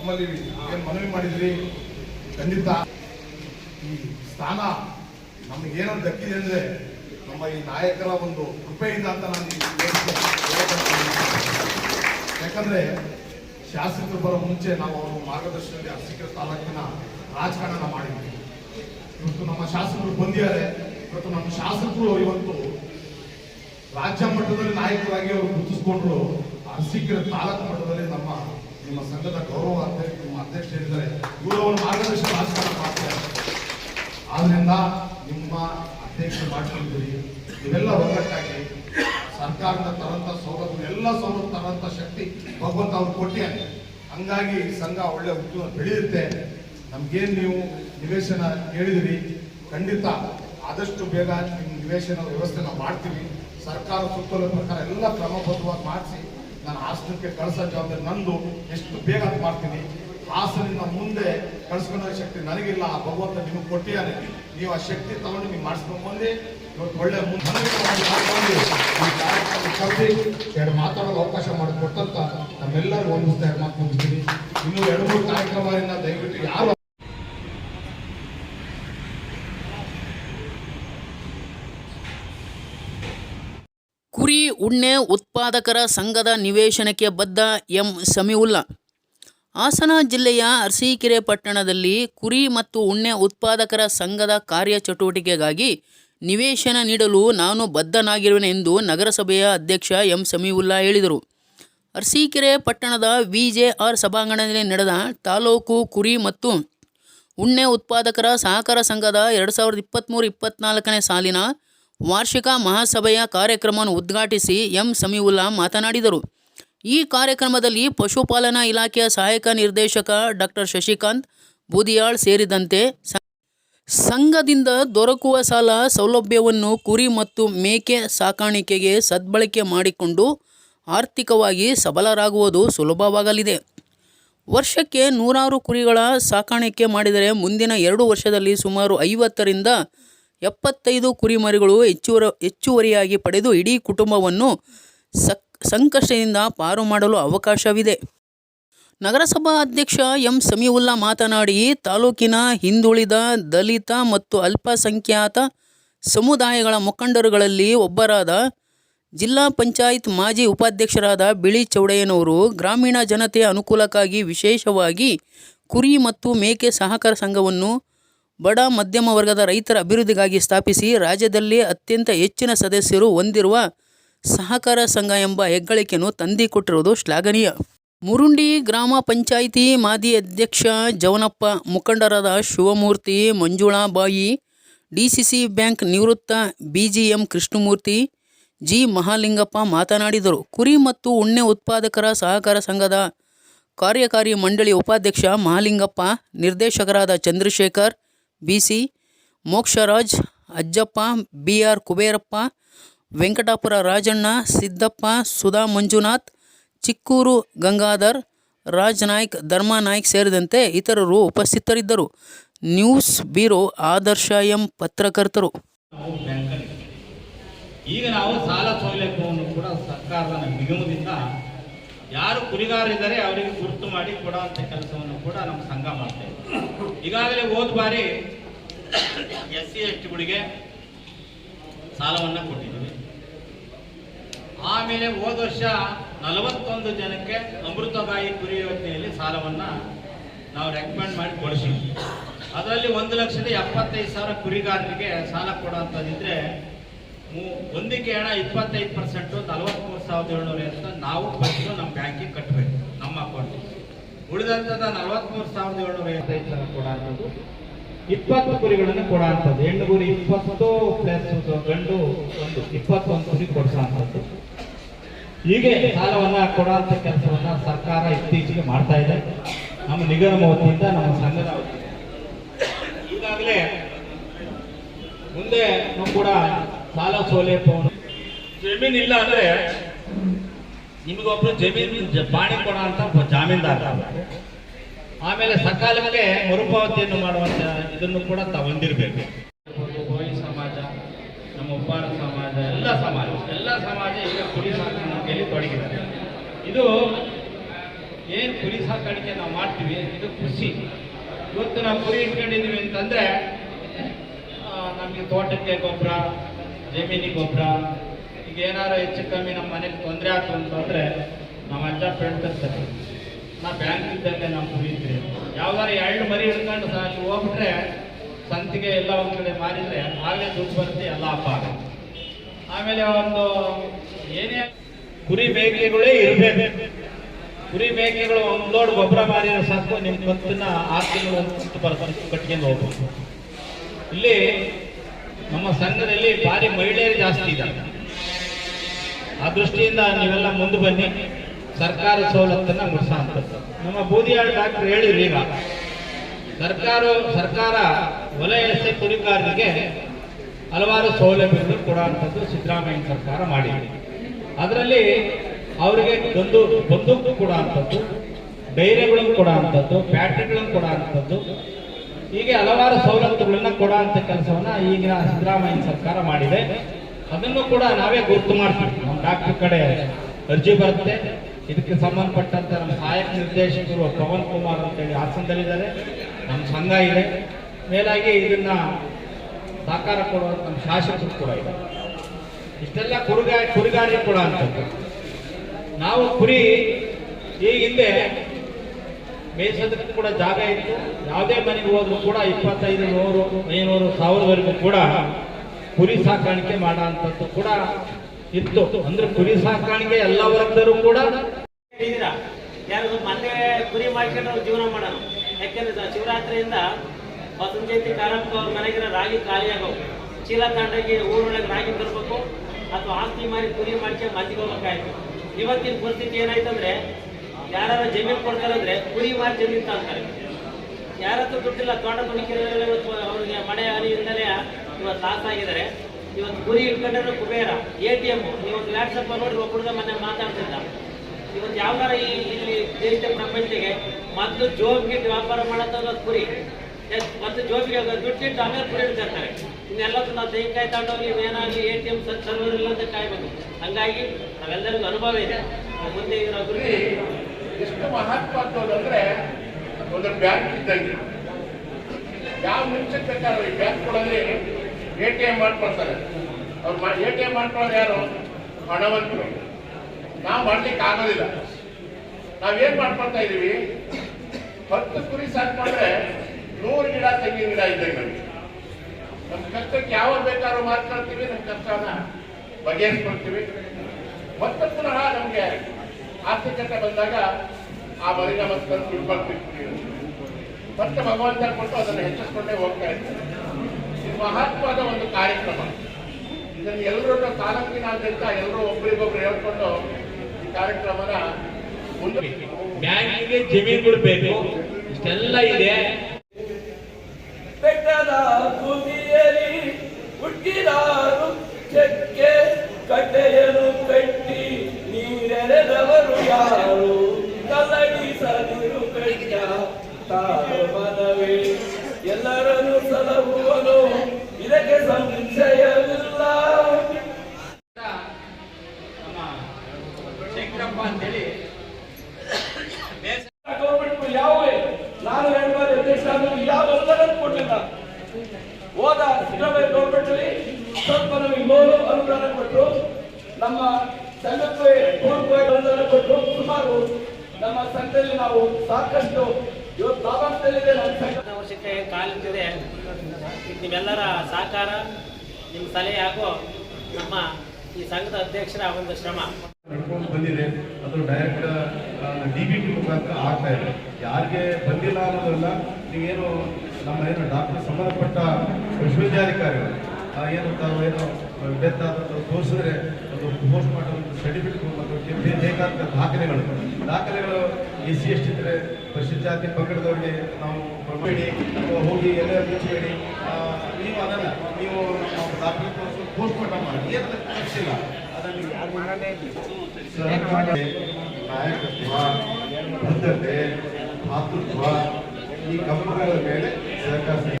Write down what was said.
ತಮ್ಮಲ್ಲಿ ಏನು ಮನವಿ ಮಾಡಿದ್ರಿ? ಖಂಡಿತ. ಈ ಸ್ಥಾನ ನಮಗೇನೋ ದಕ್ಕಿದೆ ಅಂದ್ರೆ ನಮ್ಮ ಈ ನಾಯಕರ ಒಂದು ಕೃಪೆಯಿಂದ ಅಂತ ನಾನು ಯಾಕಂದರೆ ಶಾಸಕರು ಬರೋ ಮುಂಚೆ ನಾವು ಅವರು ಮಾರ್ಗದರ್ಶನದಲ್ಲಿ ಅರಸೀಕೆರೆ ತಾಲೂಕಿನ ರಾಜಕಾರಣ ಮಾಡಿದ್ವಿ. ಇವತ್ತು ನಮ್ಮ ಶಾಸಕರು ಬಂದಿದ್ದಾರೆ. ಇವತ್ತು ನಮ್ಮ ಶಾಸಕರು ಇವತ್ತು ರಾಜ್ಯ ಮಟ್ಟದಲ್ಲಿ ನಾಯಕರಾಗಿ ಅವರು ಗುರುತಿಸ್ಕೊಂಡ್ರು. ಅರಸೀಕೆರೆ ತಾಲೂಕು ಮಟ್ಟದಲ್ಲಿ ನಮ್ಮ ನಿಮ್ಮ ಸಂಘದ ಗೌರವ ಅಧ್ಯಕ್ಷ ನಿಮ್ಮ ಅಧ್ಯಕ್ಷ ಹೇಳಿದರೆ ಇವರು ಮಾರ್ಗದರ್ಶನ ರಾಜಕಾರಣ ಮಾಡ್ತಾರೆ ಆದ್ರಿಂದ ನಿಮ್ಮ ಅಧ್ಯಕ್ಷ ಮಾಡ್ಕೊಂಡಿದ್ದೀರಿ. ಇವೆಲ್ಲ ಒಗ್ಗಟ್ಟಾಗಿ ಸರ್ಕಾರದ ತರಂತ ಸೌಲಭ್ಯ ಎಲ್ಲ ಸೌಲಭ್ಯ ತರಂತ ಶಕ್ತಿ ಭಗವಂತ ಅವ್ರು ಕೊಟ್ಟಿದ್ದಾರೆ ಹಂಗಾಗಿ ಸಂಘ ಒಳ್ಳೆ ಉದ್ಯೋಗ ಬೆಳೆಯುತ್ತೆ. ನಮ್ಗೇನು ನೀವು ನಿವೇಶನ ಹೇಳಿದಿರಿ ಖಂಡಿತ ಆದಷ್ಟು ಬೇಗ ನಿಮ್ಮ ನಿವೇಶನ ವ್ಯವಸ್ಥೆನ ಮಾಡ್ತೀವಿ. ಸರ್ಕಾರ ಸುತ್ತಲೂ ಪ್ರಕಾರ ಎಲ್ಲ ಕ್ರಮಬದ್ಧವಾಗಿ ಮಾಡಿಸಿ ನಾನು ಹಾಸನಕ್ಕೆ ಕಳಿಸೋ ಜವಾಬ್ದಾರಿ ನಂದು, ಎಷ್ಟು ಬೇಗ ಅದು ಮಾಡ್ತೀನಿ? ಹಾಸನಿಂದ ಮುಂದೆ ಕಳ್ಸ್ಕೊಳ್ಳೋ ಶಕ್ತಿ ನನಗಿಲ್ಲ, ಆ ಭಗವಂತ ನಿಮಗೆ ಕೊಟ್ಟಿದ್ದಾನೆ ನೀವು ಆ ಶಕ್ತಿ ತಗೊಂಡು ನೀವು ಮಾಡಿಸ್ಕೊಂಡು ಬಂದು ಇವತ್ತು ಒಳ್ಳೆ ಎರಡು ಮಾತಾಡಲು ಅವಕಾಶ ಮಾಡಿಕೊಟ್ಟಂತ ನಮ್ಮೆಲ್ಲರೂ ಒಂದು ಎರಡು ಮಾತು ಮುಗಿಸ್ತೀನಿ ಇನ್ನು ಎರಡು ಮೂರು ಕಾರ್ಯಕ್ರಮದಿಂದ ದಯವಿಟ್ಟು ಯಾರು ಕುರಿ, ಉಣ್ಣೆ ಉತ್ಪಾದಕರ ಸಂಘದ ನಿವೇಶನಕ್ಕೆ ಬದ್ಧ ಎಂ. ಸಮೀವುಲ್ಲಾ ಹಾಸನ ಜಿಲ್ಲೆಯ ಅರಸೀಕೆರೆ ಪಟ್ಟಣದಲ್ಲಿ ಕುರಿ ಮತ್ತು ಉಣ್ಣೆ ಉತ್ಪಾದಕರ ಸಂಘದ ಕಾರ್ಯಚಟುವಟಿಕೆಗಾಗಿ ನಿವೇಶನ ನೀಡಲು ನಾನು ಬದ್ಧನಾಗಿರುವೆನೆಂದು ನಗರಸಭೆಯ ಅಧ್ಯಕ್ಷ ಎಂ. ಸಮೀವುಲ್ಲಾ ಹೇಳಿದರು. ಅರಸೀಕೆರೆ ಪಟ್ಟಣದ ವಿ ಜೆ ವಿಜೆಆರ್ ಸಭಾಂಗಣದಲ್ಲಿ ನಡೆದ ತಾಲೂಕು ಕುರಿ ಮತ್ತು ಉಣ್ಣೆ ಉತ್ಪಾದಕರ ಸಹಕಾರ ಸಂಘದ ಎರಡು ಸಾವಿರದ ಇಪ್ಪತ್ತ್ಮೂರು ಇಪ್ಪತ್ತ್ನಾಲ್ಕನೇ ಸಾಲಿನ ವಾರ್ಷಿಕ ಮಹಾಸಭೆಯ ಕಾರ್ಯಕ್ರಮವನ್ನು ಉದ್ಘಾಟಿಸಿ ಎಂ ಸಮೀವುಲ್ಲಾ ಮಾತನಾಡಿದರು. ಈ ಕಾರ್ಯಕ್ರಮದಲ್ಲಿ ಪಶುಪಾಲನಾ ಇಲಾಖೆಯ ಸಹಾಯಕ ನಿರ್ದೇಶಕ ಡಾಕ್ಟರ್ ಶಶಿಕಾಂತ್ ಬೂದಿಯಾಳ್ ಸೇರಿದಂತೆ ಸಂಘದಿಂದ ದೊರಕುವ ಸಾಲ ಸೌಲಭ್ಯವನ್ನು ಕುರಿ ಮತ್ತು ಮೇಕೆ ಸಾಕಾಣಿಕೆಗೆ ಸದ್ಬಳಕೆ ಮಾಡಿಕೊಂಡು ಆರ್ಥಿಕವಾಗಿ ಸಬಲರಾಗುವುದು ಸುಲಭವಾಗಲಿದೆ. ವರ್ಷಕ್ಕೆ ನೂರಾರು ಕುರಿಗಳ ಸಾಕಾಣಿಕೆ ಮಾಡಿದರೆ ಮುಂದಿನ ಎರಡು ವರ್ಷದಲ್ಲಿ ಸುಮಾರು ಐವತ್ತರಿಂದ ಎಪ್ಪತ್ತೈದು ಕುರಿಮರಿಗಳು ಹೆಚ್ಚುವರ, ಹೆಚ್ಚುವರಿಯಾಗಿ ಪಡೆದು ಇಡೀ ಕುಟುಂಬವನ್ನು ಸಕ್, ಸಂಕಷ್ಟದಿಂದ ಪಾರು ಮಾಡಲು ಅವಕಾಶವಿದೆ. ನಗರಸಭಾ ಅಧ್ಯಕ್ಷ ಎಂ. ಸಮೀವುಲ್ಲಾ ಮಾತನಾಡಿ, ತಾಲೂಕಿನ ಹಿಂದುಳಿದ ದಲಿತ ಮತ್ತು ಅಲ್ಪಸಂಖ್ಯಾತ ಸಮುದಾಯಗಳ ಮುಖಂಡರುಗಳಲ್ಲಿ ಒಬ್ಬರಾದ ಜಿಲ್ಲಾ ಪಂಚಾಯತ್ ಮಾಜಿ ಉಪಾಧ್ಯಕ್ಷರಾದ ಬಿಳಿ ಚೌಡಯ್ಯನವರು ಗ್ರಾಮೀಣ ಜನತೆಯ ಅನುಕೂಲಕ್ಕಾಗಿ ವಿಶೇಷವಾಗಿ ಕುರಿ ಮತ್ತು ಮೇಕೆ ಸಹಕಾರ ಸಂಘವನ್ನು ಬಡ, ಮಧ್ಯಮ ವರ್ಗದ ರೈತರ ಅಭಿವೃದ್ಧಿಗಾಗಿ ಸ್ಥಾಪಿಸಿ ರಾಜ್ಯದಲ್ಲಿ ಅತ್ಯಂತ ಹೆಚ್ಚಿನ ಸದಸ್ಯರು ಹೊಂದಿರುವ ಸಹಕಾರ ಸಂಘ ಎಂಬ ಹೆಗ್ಗಳಿಕೆಯನ್ನು ತಂದಿಕೊಟ್ಟಿರುವುದು ಶ್ಲಾಘನೀಯ. ಮುರುಂಡಿ ಗ್ರಾಮ ಪಂಚಾಯಿತಿ ಮಾಜಿ ಅಧ್ಯಕ್ಷ ಜವನಪ್ಪ, ಮುಖಂಡರಾದ ಶಿವಮೂರ್ತಿ, ಮಂಜುಳಾಬಾಯಿ, ಡಿಸಿಸಿ ಬ್ಯಾಂಕ್ ನಿವೃತ್ತ ಬಿಜಿಎಂ ಕೃಷ್ಣಮೂರ್ತಿ ಜಿ. ಮಹಾಲಿಂಗಪ್ಪ ಮಾತನಾಡಿದರು. ಕುರಿ ಮತ್ತು ಉಣ್ಣೆ ಉತ್ಪಾದಕರ ಸಹಕಾರ ಸಂಘದ ಕಾರ್ಯಕಾರಿ ಮಂಡಳಿ ಉಪಾಧ್ಯಕ್ಷ ಮಹಾಲಿಂಗಪ್ಪ, ನಿರ್ದೇಶಕರಾದ Chandrashekar BC, Moksharaj, Ajjappa B R Kuberappa, Venkatapura Rajanna, Siddappa, Sudha Manjunath, Chikkur Gangadhar, Raj Naik, Dharma Naik ಸೇರಿದಂತೆ ಇತರರು ಉಪಸ್ಥಿತರಿದ್ದರು. ನ್ಯೂಸ್ ಬ್ಯೂರೋ ಆದರ್ಶ ಎಂ ಪತ್ರಕರ್ತರು. ಈಗ ನಾವು ಸಾಲ ಸೌಲಭ್ಯವನ್ನು ಕೂಡ ಸರ್ಕಾರದ ನಿಗಮದಿಂದ ಯಾರು ಕುರಿಗಾರರಿದ್ದಾರೆ ಅವರಿಗೆ ಗುರುತು ಮಾಡಿ ಕೊಡುವಂಥ ಕೆಲಸವನ್ನು ಕೂಡ ನಮ್ಮ ಸಂಘ ಮಾಡ್ತೇವೆ ಈಗಾಗಲೇ ಹೋದ ಬಾರಿ ಎಸ್ ಸಿ ಎಸ್ ಟಿಗಳಿಗೆ ಸಾಲವನ್ನು ಕೊಟ್ಟಿದ್ದೀವಿ. ಆಮೇಲೆ ಹೋದ ವರ್ಷ ನಲವತ್ತೊಂದು ಜನಕ್ಕೆ ಅಮೃತಬಾಯಿ ಕುರಿ ಯೋಜನೆಯಲ್ಲಿ ಸಾಲವನ್ನು ನಾವು ರೆಕಮೆಂಡ್ ಮಾಡಿ ಕೊಡಿಸಿದ್ವಿ. ಅದರಲ್ಲಿ ಒಂದು ಲಕ್ಷದ ಎಪ್ಪತ್ತೈದು ಸಾವಿರ ಕುರಿಗಾರರಿಗೆ ಸಾಲ ಕೊಡುವಂಥದ್ದಿದ್ರೆ ಒಂದಕ್ಕೆ ಹಣ ಇಪ್ಪತ್ತೈದು ಪರ್ಸೆಂಟು ನಲವತ್ತ್ಮೂರು ಸಾವಿರದ ಏಳ್ನೂರು ಅಂತ ನಾವು ಫಸ್ಟು ನಮ್ಮ ಬ್ಯಾಂಕಿಗೆ ಕಟ್ಟಬೇಕು ನಮ್ಮ ಅಕೌಂಟ್ ಉಳಿದಂಥದ್ದು ನಲವತ್ತ್ಮೂರು ಸಾವಿರದ ಏಳ್ನೂರ ಐವತ್ತೈದು ಸಾವಿರ ಕೊಡುವಂಥದ್ದು ಇಪ್ಪತ್ತು ಕುರಿಗಳನ್ನು ಕೊಡುವಂಥದ್ದು ಹೆಣ್ಣು ಗುರಿ ಇಪ್ಪತ್ತು ಪ್ಲಸ್ ಗಂಡು, ಒಂದು ಇಪ್ಪತ್ತೊಂದು ಕುರಿ ಕೊಡಿಸುವಂಥದ್ದು ಹೀಗೆ ಸಾಲವನ್ನು ಕೊಡುವಂಥ ಕೆಲಸವನ್ನ ಸರ್ಕಾರ ಇತ್ತೀಚೆಗೆ ಮಾಡ್ತಾ ಇದೆ. ನಮ್ಮ ನಿಗಮ ವತಿಯಿಂದ, ನಮ್ಮ ಸಂಘದ ಈಗಾಗಲೇ ಮುಂದೆ ಕೂಡ ಸಾಲ ಸೌಲಭ್ಯವನ್ನು ಜಮೀನ್ ಇಲ್ಲ ಅಂದ್ರೆ ನಿಮಗೊಬ್ರು ಜಮೀನು ಜ- ಬಾಣಿ ಕೊಡ ಅಂತ ಒಬ್ಬ ಜಾಮೀನ್ದಾರ. ಆಮೇಲೆ ಸಕಾಲಕ್ಕೆ ಮರುಪಾವತಿಯನ್ನು ಮಾಡುವಂತ ಇದನ್ನು ಕೂಡ ತಾವು ಹೊಂದಿರಬೇಕು. ಕೋಳಿ ಸಮಾಜ ನಮ್ಮ ಉಪ್ಪಾರ ಸಮಾಜ ಎಲ್ಲ ಸಮಾಜ ಎಲ್ಲ ಸಮಾಜ ಈಗ ಕುರಿ ಸಾಕಾಣಿಕೆಯಲ್ಲಿ ತೊಡಗಿದ್ದಾರೆ. ಇದು ಏನು ಕುರಿ ಸಾಕಾಣಿಕೆ ನಾವು ಮಾಡ್ತೀವಿ ಇದು ಕೃಷಿ. ಇವತ್ತು ನಾವು ಕುರಿ ಇಟ್ಕೊಂಡಿದೀವಿ ಅಂತಂದ್ರೆ ನಮಗೆ ತೋಟಕ್ಕೆ ಗೊಬ್ಬರ ಜಮೀನಿಗೆ ಗೊಬ್ಬರ. ಈಗ ಏನಾರು ಹೆಚ್ಚು ಕಮ್ಮಿ ನಮ್ಮ ಮನೇಲಿ ತೊಂದರೆ ಆಯ್ತು ಅಂತಂದ್ರೆ ನಮ್ಮ ಅಜ್ಜ ಇರ್ತಾರೆ ನಾ ಬ್ಯಾಂಕ್ ಇದ್ದಂಗೆ ನಮ್ಮ ಕುರಿ ಯಾವಾಗ ಎರಡು ಮರಿ ಹಿಡ್ಕೊಂಡು ಅಲ್ಲಿ ಹೋಗ್ಬಿಟ್ರೆ ಸಂತಿಗೆ ಎಲ್ಲ ಒಂದ್ ಕಡೆ ಮಾರಿದ್ರೆ ಆಗಲೇ ದುಡ್ಡು ಬರುತ್ತೆ, ಎಲ್ಲ ಹಬ್ಬ ಆಮೇಲೆ ಒಂದು ಏನೇ ಕುರಿ ಮೇಕೆಗಳೇ ಇರಬೇಕು. ಕುರಿ ಮೇಕೆಗಳು ಒಂದು ಲೋಡ್ ಗೊಬ್ಬರ ಮಾರಿದ್ರೆ ಸಾಕು ನಿಮ್ಮ ಕಂತನ್ನ ಆರು ತಿಂಗಳು ಕಟ್ಕೊಂಡು ಹೋಗ್ಬೋದು ಇಲ್ಲಿ ನಮ್ಮ ಸಂಘದಲ್ಲಿ ಭಾರಿ ಮಹಿಳೆಯರು ಜಾಸ್ತಿ ಇದ್ದಾರೆ. ಆ ದೃಷ್ಟಿಯಿಂದ ನೀವೆಲ್ಲ ಮುಂದೆ ಬನ್ನಿ. ಸರ್ಕಾರ ಸವಲತ್ತನ್ನು ಮುಗಿಸೋಂಥದ್ದು ನಮ್ಮ ಬೂದಿಯಾಳ್ ಡಾಕ್ಟರ್ ಹೇಳಿದ್ರು ಈಗ, ಸರ್ಕಾರ ಸರ್ಕಾರ ವಲಯ ಎಸೆ ಕುರಿಗಾರರಿಗೆ ಹಲವಾರು ಸೌಲಭ್ಯಗಳು ಕೊಡುವಂಥದ್ದು ಸಿದ್ದರಾಮಯ್ಯ ಸರ್ಕಾರ ಮಾಡಿದೆ. ಅದರಲ್ಲಿ ಅವರಿಗೆ ಒಂದು ಬಂದೂಕು ಕೊಡುವಂಥದ್ದು ಡೈರಿಗಳನ್ನು ಕೊಡುವಂಥದ್ದು ಬ್ಯಾಟ್ರಿಗಳನ್ನು ಕೊಡುವಂಥದ್ದು ಹೀಗೆ ಹಲವಾರು ಸವಲತ್ತುಗಳನ್ನ ಕೊಡುವಂತ ಕೆಲಸವನ್ನ ಈಗಿನ ಸಿದ್ದರಾಮಯ್ಯ ಸರ್ಕಾರ ಮಾಡಿದೆ. ಅದನ್ನು ಕೂಡ ನಾವೇ ಗುರುತು ಮಾಡ್ತೀವಿ. ನಮ್ಮ ಡಾಕ್ಟರ್ ಕಡೆ ಅರ್ಜಿ ಬರುತ್ತೆ. ಇದಕ್ಕೆ ಸಂಬಂಧಪಟ್ಟಂತೆ ನಮ್ಮ ಸಹಾಯಕ ನಿರ್ದೇಶಕರು ಪವನ್ ಕುಮಾರ್ ಅಂತೇಳಿ ಹಾಸನದಲ್ಲಿದ್ದಾರೆ. ನಮ್ಮ ಸಂಘ ಇದೆ. ಮೇಲಾಗಿ ಇದನ್ನ ಸಾಕಾರ ಕೊಡುವಂತ ನಮ್ಮ ಶಾಸಕರು ಕೂಡ ಇದೆ ಇಷ್ಟೆಲ್ಲ ಕುರುಗಾ ಕುರಿಗಾರಿಕೆ ಕೂಡ ಅಂತದ್ದು ನಾವು ಕುರಿ ಈ ಹಿಂದೆ ಮೇಯಿಸೋದಕ್ಕೆ ಕೂಡ ಜಾಗ ಇತ್ತು. ಯಾವುದೇ ಮನೆಗೆ ಹೋದ್ರು ಕೂಡ ಇಪ್ಪತ್ತೈದು, ನೂರು, ಐನೂರು, ಸಾವಿರವರೆಗೂ ಕೂಡ ಕುರಿ ಸಾಕಾಣಿಕೆ ಮಾಡುವಂಥದ್ದು ಕೂಡ ಇತ್ತು. ಅಂದ್ರೆ ಕುರಿ ಸಾಕಾಣಿಕೆ ಎಲ್ಲ ಕೂಡ ಹೇಳಿದಿರಾ ಯಾರು ಮೊನ್ನೆ ಕುರಿ ಮಾಡ್ಕೊಂಡು ಜೀವನ ಮಾಡೋಣ ಯಾಕೆಂದ್ರೆ ಶಿವರಾತ್ರಿಯಿಂದ ವಸಂತ ಜಯಂತಿ ಕಾಲಕ್ಕೆ ಅವ್ರ ಮನೆಗಿನ ರಾಗಿ ಖಾಲಿಯಾಗವು ಚೀಲ ತಗೊಂಡೋಗಿ ಊರೊಳಗೆ ರಾಗಿ ತರಬೇಕು. ಅಥವಾ ಆಸ್ತಿ ಮಾರಿ ಕುರಿ ಮಾಡ್ಕೊಂಡು ಮದ್ದಿಗೆ ಹೋಗ್ಬೇಕಾಯ್ತು. ಇವತ್ತಿನ ಪರಿಸ್ಥಿತಿ ಏನಾಯ್ತಂದ್ರೆ ಯಾರು ಜಮೀನು ಕೊಡ್ತಾರಂದ್ರೆ ಕುರಿ ಮಾರಿ ಜಮೀನು ತಗೊಂತಾರೆ ಯಾರತ್ರ ದುಡ್ಡಿಲ್ಲ, ತೋಟ ತುಣಿಕೆರೆಲ್ಲ ಇವತ್ತು ಅವ್ರಿಗೆ ಮಳೆ ಹಾನಿಯಿಂದಲೇ ಇವತ್ತು ಲಾಸ್ ಆಗಿದ್ದಾರೆ. ಇವತ್ತು ಗುರಿ ಇಟ್ಕೊಂಡ್ರೆ ಕುಬೇರ ಎ ಟಿ ಎಂ ಇವತ್ತು ವ್ಯಾಟ್ಸಪ್ ನೋಡಿ ಒಬ್ಬರದ ಮನೆ ಮಾತಾಡ್ತಿದ್ದ. ಇವತ್ತು ಯಾವ್ದಾರ ಈ ಇಲ್ಲಿ ದೇಶ ಪ್ರಪಂಚಕ್ಕೆ ಮೊದಲು ಜೋಬ್ಗೆ ವ್ಯಾಪಾರ ಮಾಡೋದು ಕುರಿ. ಮತ್ತು ಮೊದಲು ದುಡ್ಡು ದುಡ್ಡಿಟ್ಟು ಆಮೇಲೆ ಕುರಿ ಇಡ್ತಿರ್ತಾರೆ ಇನ್ನೆಲ್ಲದೂ ನಾವು ತೆಂಗಿನಕಾಯಿ ತಗೊಂಡೋಗಿ ಏನಾಗಲಿ ಎ ಟಿ ಎಂ ಸರ್ವರ್ ಇಲ್ಲ ಅಂತ ಕಾಯ್ಬೇಕು. ಹಂಗಾಗಿ ನಾವೆಲ್ಲರಿಗೂ ಅನುಭವ ಇದೆ. ಮುಂದೆ ಇರೋ ಅಭಿವೃದ್ಧಿ ಎಷ್ಟು ಮಹತ್ವ ಅಂತಂದ್ರೆ ಒಂದು ಬ್ಯಾಂಕ್ ಇದ್ದಂಗೆ. ಯಾವ ನಿಮಿಷಕ್ಕೆ ಬೇಕಾದ್ರೆ ಈ ಬ್ಯಾಂಕ್ಗಳಲ್ಲಿ ಎ ಟಿ ಎಂ ಮಾಡ್ಕೊಳ್ತಾರೆ. ಅವ್ರು ಎ ಟಿ ಎಂ ಮಾಡ್ಕೊಳ್ಳೋದು ಯಾರು? ಹಣವಂತರು. ನಾವು ಮಾಡ್ಲಿಕ್ಕೆ ಆಗೋದಿಲ್ಲ. ನಾವೇನ್ ಮಾಡ್ಕೊಳ್ತಾ ಇದೀವಿ ಹತ್ತು ಕುರಿ ಸಾಕೊಂಡ್ರೆ ನೂರು ಗಿಡ, ತೆಂಗಿನ ಗಿಡ ಇದ್ದಂಗೆ ನಮಗೆ. ನಮ್ಮ ಕಷ್ಟಕ್ಕೆ ಯಾವಾಗ ಬೇಕಾದ್ರೂ ಮಾತಾಡ್ತೀವಿ ನಮ್ಮ ಕಷ್ಟನ ಬಗೆಹರಿಸ್ಕೊಳ್ತೀವಿ. ಮತ್ತೆ ಪುನಃ ನಮಗೆ ಆರ್ಥಿಕತೆ ಬಂದಾಗ ಆ ನಮಸ್ಕಾರ ತಿಳ್ಕೊಳ್ತೀವಿ ಮತ್ತೆ ಭಗವಂತ ಕೊಟ್ಟು ಅದನ್ನು ಹೆಚ್ಚಿಸ್ಕೊಂಡೇ ಹೋಗ್ತಾ ಇರ್ತಾರೆ. ಇದು ಮಹತ್ವದ ಒಂದು ಕಾರ್ಯಕ್ರಮ. ಇದನ್ನು ಎಲ್ಲರೂ ತಾಲೂಕಿನಾದ್ಯಂತ ಎಲ್ಲರೂ ಒಬ್ರಿಗೊಬ್ರು ಹೇಳ್ಕೊಂಡು ಈ ಕಾರ್ಯಕ್ರಮನ ಮುಂದೆ ಬ್ಯಾಂಕಿಗೆ ಜಮೀನುಗಳು ಬೇಕು. ಇಷ್ಟೆಲ್ಲ ಇದೆ. ಬೆಟ್ಟದ ತುದಿಯಲಿ ಅಂತೇಳಿ. ಗೌರ್ಮೆಂಟ್ ಯಾವೇ ನಾನು ಎರಡು ಬಾರಿ ಅಧ್ಯಕ್ಷ ಯಾವ ಅನುದಾನ ಕೊಟ್ಟಿಲ್ಲ ಹೋದ ಸಿದ್ದರಾಮಯ್ಯ ಗೌರ್ಮೆಂಟ್ ಅಲ್ಲಿ ಸ್ವಲ್ಪ ನಮಗೆ ಲೋನು ಅನುದಾನ ಕೊಟ್ಟರು ನಮ್ಮ ಸಂಘಕ್ಕೆ ಕೋಟಿ ರೂಪಾಯಿ ಅನುದಾನ ಕೊಟ್ಟರು ಸುಮಾರು ನಮ್ಮ ಸಂಘದಲ್ಲಿ ನಾವು ಸಾಕಷ್ಟು ಇವತ್ತು ಲಾಭಾಂಶದಲ್ಲಿದೆ ನಮ್ಮ ಕಾಲಿಟ್ಟಿದೆ ನಿಮ್ಮೆಲ್ಲರ ಸಹಕಾರ ನಿಮ್ಮ ಸಲಹೆ ಹಾಗೂ ನಮ್ಮ ಈ ಸಂಘದ ಅಧ್ಯಕ್ಷರ ಒಂದು ಶ್ರಮ. ನಡ್ಕೊಂಡು ಬಂದಿದೆ. ಅದು ಡೈರೆಕ್ಟ್ ಡಿ ಬಿ ಟಿ ಮುಖಾಂತರ ಆಗ್ತಾ ಇದೆ. ಯಾರಿಗೆ ಬಂದಿಲ್ಲ ಅನ್ನೋದಲ್ಲ, ನೀವೇನು ನಮ್ಮ ಏನು ಡಾಕ್ಟರ್ ಸಂಬಂಧಪಟ್ಟ ವಿಶ್ವವಿದ್ಯಾಧಿಕಾರಿಗಳು ಏನು ತಾವು ಏನು ಡೆತ್ ಆದ ತೋರಿಸಿದ್ರೆ ಅದು ಪೋಸ್ಟ್ ಮಾರ್ಟಮ್ ಸರ್ಟಿಫಿಕೇಟ್ ಮತ್ತು ಬೇಕಾದಂಥ ಬೇಕಾದ ದಾಖಲೆಗಳು. ದಾಖಲೆಗಳು ಎಸ್ ಸಿ ಎಸ್ ಇದ್ರೆ ಪರಿಶಿಷ್ಟ ಜಾತಿ ಪಂಗಡದವ್ರಿಗೆ ನಾವು ಕೊಡಬೇಡಿ ಅಥವಾ ಹೋಗಿ ಎಲ್ಲ ಮುಚ್ಚಬೇಡಿ ನೀವು ಅದನ್ನು ನೀವು ದಾಖಲೆ ತೋರಿಸಿ ಪೋಸ್ಟ್ ಮಾರ್ಟಮ್ ಮಾಡಿ. ಏನು ಖರ್ಚಿಲ್ಲ ಅದನ್ನು ಸಹಕಾರ ನಾಯಕತ್ವ ಬದ್ಧತೆ ಮಾತೃತ್ವ ಈ ಕಂಪನಿಗಳ ಮೇಲೆ ಸಹಕಾರ